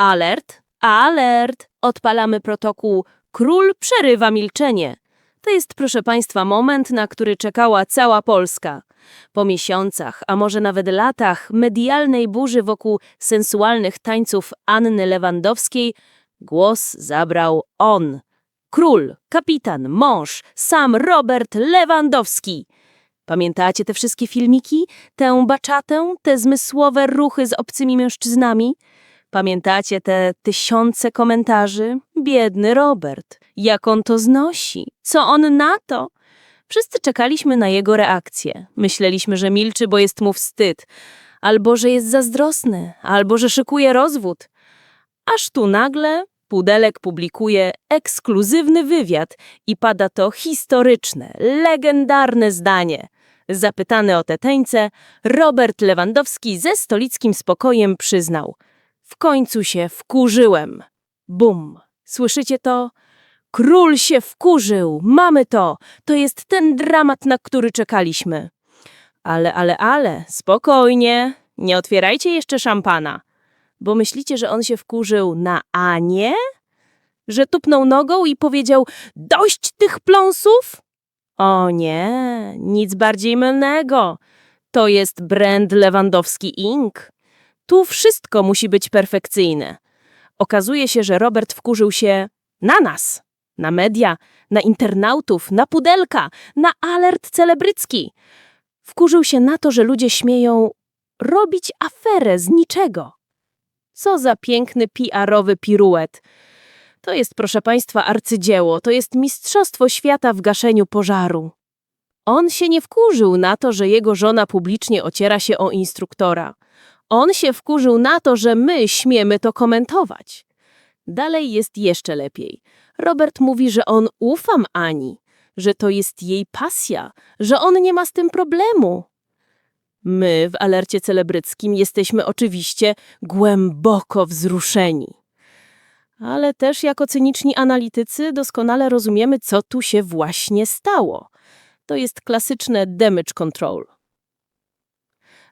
Alert, alert! Odpalamy protokół Król przerywa milczenie. To jest, proszę Państwa, moment, na który czekała cała Polska. Po miesiącach, a może nawet latach medialnej burzy wokół sensualnych tańców Anny Lewandowskiej, głos zabrał on. Król, kapitan, mąż, sam Robert Lewandowski. Pamiętacie te wszystkie filmiki? Tę baczatę, te zmysłowe ruchy z obcymi mężczyznami? Pamiętacie te tysiące komentarzy? Biedny Robert, jak on to znosi? Co on na to? Wszyscy czekaliśmy na jego reakcję. Myśleliśmy, że milczy, bo jest mu wstyd, albo że jest zazdrosny, albo że szykuje rozwód. Aż tu nagle Pudelek publikuje ekskluzywny wywiad i pada to historyczne, legendarne zdanie. Zapytany o te teńce, Robert Lewandowski ze stolickim spokojem przyznał – w końcu się wkurzyłem. Bum. Słyszycie to? Król się wkurzył. Mamy to. To jest ten dramat, na który czekaliśmy. Ale, ale, ale, spokojnie. Nie otwierajcie jeszcze szampana. Bo myślicie, że on się wkurzył na Anię? Że tupnął nogą i powiedział dość tych pląsów? O nie, nic bardziej mylnego. To jest brand Lewandowski Inc. Tu wszystko musi być perfekcyjne. Okazuje się, że Robert wkurzył się na nas, na media, na internautów, na pudelka, na alert celebrycki. Wkurzył się na to, że ludzie śmieją robić aferę z niczego. Co za piękny PR-owy piruet. To jest, proszę Państwa, arcydzieło, to jest mistrzostwo świata w gaszeniu pożaru. On się nie wkurzył na to, że jego żona publicznie ociera się o instruktora. On się wkurzył na to, że my śmiemy to komentować. Dalej jest jeszcze lepiej. Robert mówi, że on ufam Ani, że to jest jej pasja, że on nie ma z tym problemu. My w alercie celebryckim jesteśmy oczywiście głęboko wzruszeni. Ale też jako cyniczni analitycy doskonale rozumiemy, co tu się właśnie stało. To jest klasyczne damage control.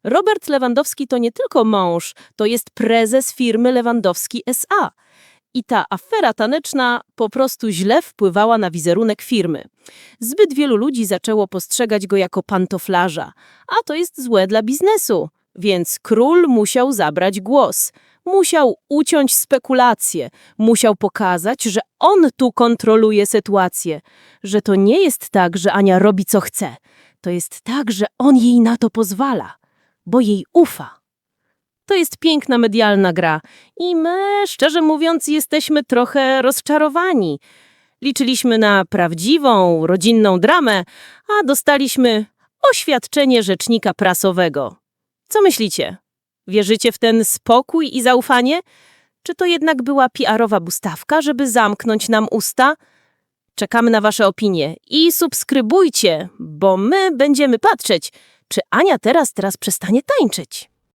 Robert Lewandowski to nie tylko mąż, to jest prezes firmy Lewandowski SA. I ta afera taneczna po prostu źle wpływała na wizerunek firmy. Zbyt wielu ludzi zaczęło postrzegać go jako pantoflarza, a to jest złe dla biznesu. Więc król musiał zabrać głos. Musiał uciąć spekulacje, musiał pokazać, że on tu kontroluje sytuację, że to nie jest tak, że Ania robi co chce. To jest tak, że on jej na to pozwala bo jej ufa. To jest piękna medialna gra i my, szczerze mówiąc, jesteśmy trochę rozczarowani. Liczyliśmy na prawdziwą, rodzinną dramę, a dostaliśmy oświadczenie rzecznika prasowego. Co myślicie? Wierzycie w ten spokój i zaufanie? Czy to jednak była PR-owa bustawka, żeby zamknąć nam usta? Czekamy na wasze opinie i subskrybujcie, bo my będziemy patrzeć, czy Ania teraz teraz przestanie tańczyć.